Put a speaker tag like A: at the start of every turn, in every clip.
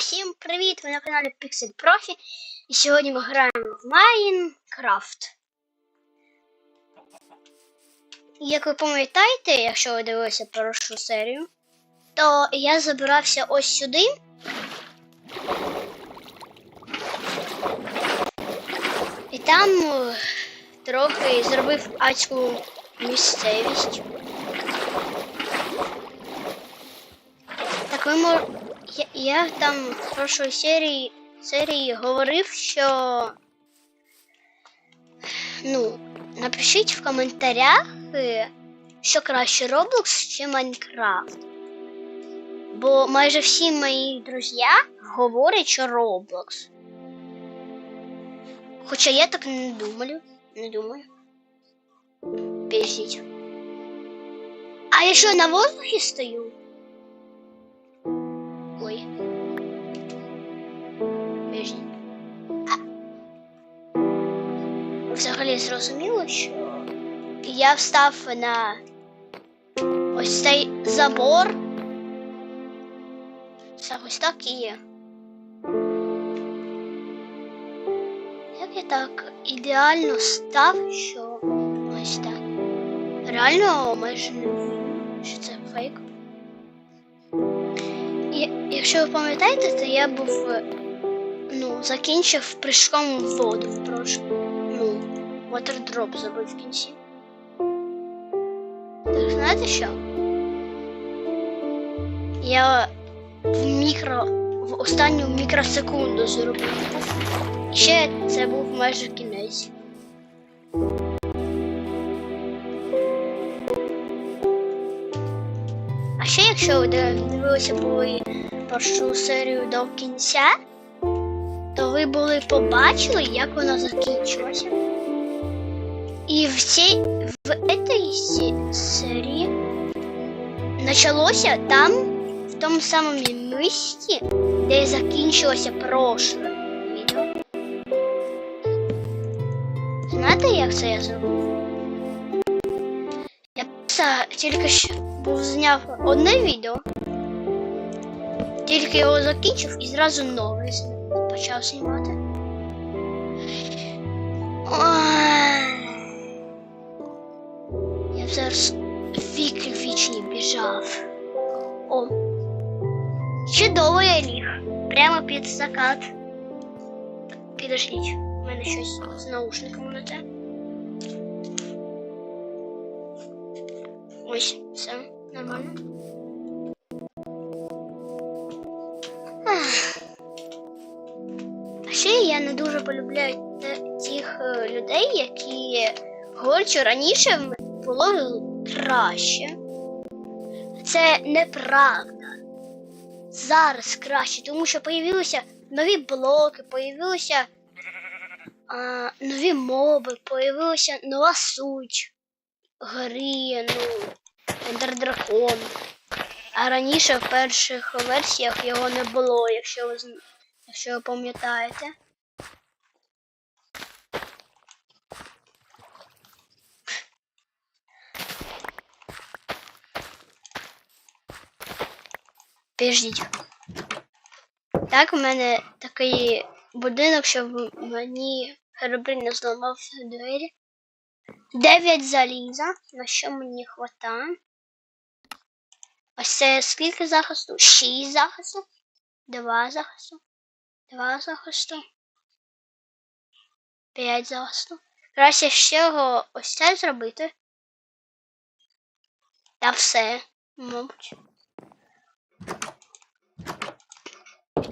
A: Всім привіт! Ви на каналі Pixel Profi. І сьогодні ми граємо в Майнкрафт. Як ви пам'ятаєте, якщо ви дивилися першу серію, то я забирався ось сюди. І там е, трохи зробив адську місцевість. Так ви мож... я, там в прошлій серії, серії говорив, що. Ну, напишіть в коментарях, е, що краще Roblox чи Minecraft. Бо майже всі мої друзі говорять, що Roblox. Хоча я так не думаю. Не думаю. Підождіть. А я що на воздухі стою? Взагалі зрозуміло, що я встав на ось цей забор. Це ось так і є. Як я так ідеально став, що ось так. Реально майже не що це фейк. Якщо ви пам'ятаєте, то я був ну, закінчив прыжком в воду в прошлому. Water забив в кінці. Так знаєте що? Я в мікро в останню мікросекунду зробив. І ще це був майже кінець. А ще якщо ви дивилися були першу серію до кінця, то ви були побачили, як вона закінчилася. І в цій в этой серії почалося там, в тому самому місці, де закінчилося прошле відео. Знаєте, як це я зробив? Я тільки що був зняв одне відео, тільки його закінчив і зразу нове почав знімати. Зараз віки вічні біжав. О. Чудово я ліг. Прямо під закат. Підождіть, у мене щось з наушниками не те. Ось, все, нормально. А ще я не дуже полюбляю тих е, людей, які говорять, раніше було краще. Це неправда. Зараз краще, тому що появилися нові блоки, появилися а, нові моби, появилася нова суть гри, ну, ендердракон. А раніше в перших версіях його не було, якщо ви, якщо ви пам'ятаєте. Підождіть. Так, у мене такий будинок, щоб мені Херобрин не зламав двері. Дев'ять заліза, на що мені хватає. Ось це скільки захисту? Шість захисту. Два захисту. Два захисту. П'ять захисту. Краще ще ось це зробити. Та все, мабуть. Ну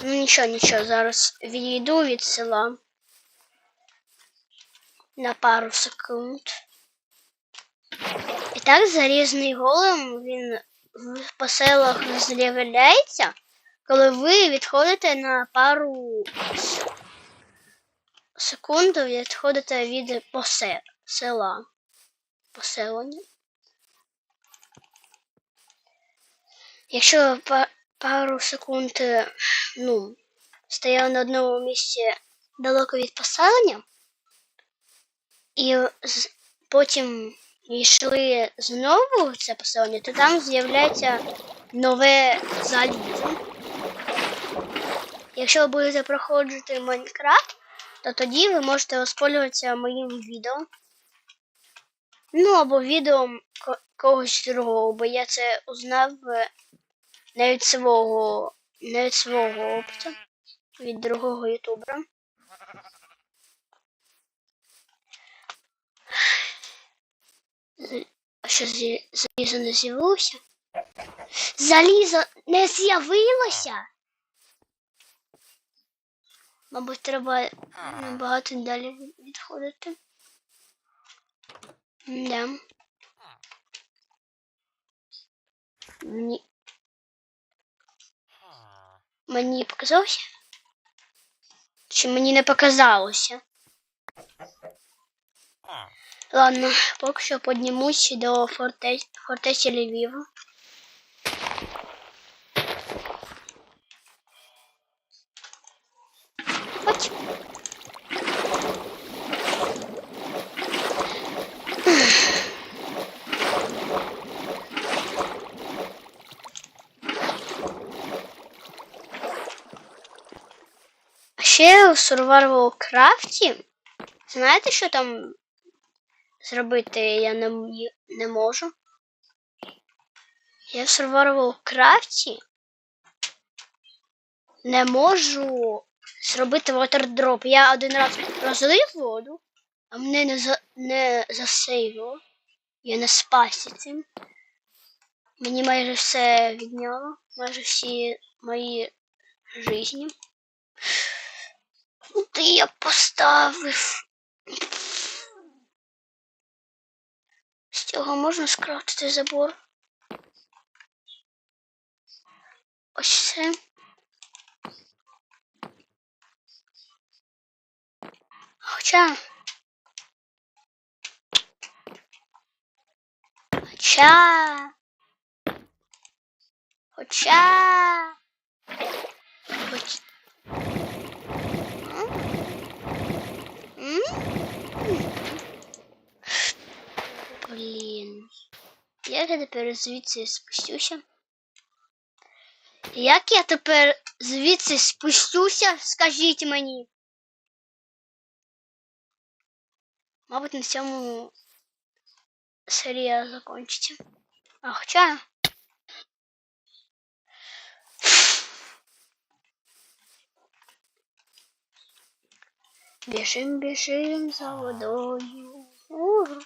A: нічого, нічого, зараз відійду від села на пару секунд. І так зарізний голем він в поселах з'являється, коли ви відходите на пару секунд відходите від посе... села. Поселення. Якщо па- пару секунд е, ну, стояли на одному місці далеко від поселення, і потім йшли знову в це поселення, то там з'являється нове залізо. Якщо ви будете проходити Майнкрафт, то тоді ви можете воспользуватися моїм відео. Ну, або відео когось другого, бо я це узнав е, не від свого, не від свого опиту, від другого ютубера. А що залізо не з'явилося? Залізо не з'явилося. Мабуть, треба набагато далі відходити. Да. Мені... Мені показалося? Чи мені не показалося? Ладно, поки що піднімусь до форте... фортеці Львіва. Хоч. А ще в Survival Craft, знаєте, що там зробити я не, не можу? Я в Survival Craft не можу зробити water Я один раз розлив воду, а мене не, за, не засейвило. Я не спасся цим. Мені майже все відняло, майже всі мої жизні. Куди я поставив? З цього можна скрафтити забор. Ось це. Хоча. Хоча. Хоча. Хоч... я тепер звідси спустюся? Як я тепер звідси спустюся, скажіть мені? Мабуть, на цьому серія закончиться. А хоча. Біжим, біжим за водою. Угу.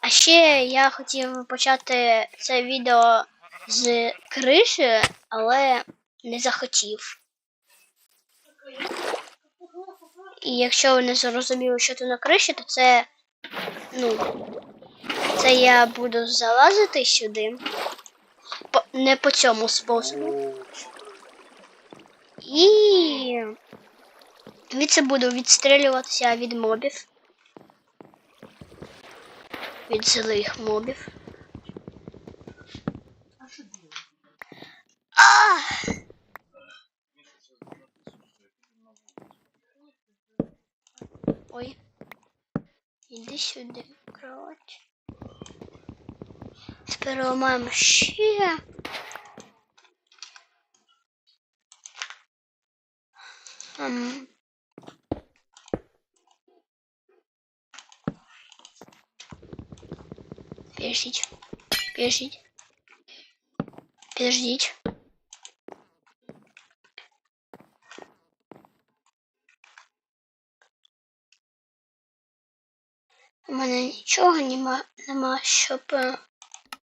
A: А ще я хотів почати це відео з криші, але не захотів. І якщо ви не зрозуміли, що тут на криші, то це. Ну. Це я буду залазити сюди. По, не по цьому способу. І. Від це буду відстрілюватися від мобів. Від злих мобів. А! Ой. Іди сюди, кровать. Тепер ламаємо ще. Ам. Подождите. Подождите. Подождите. У мене нічого нема, нема щоб е,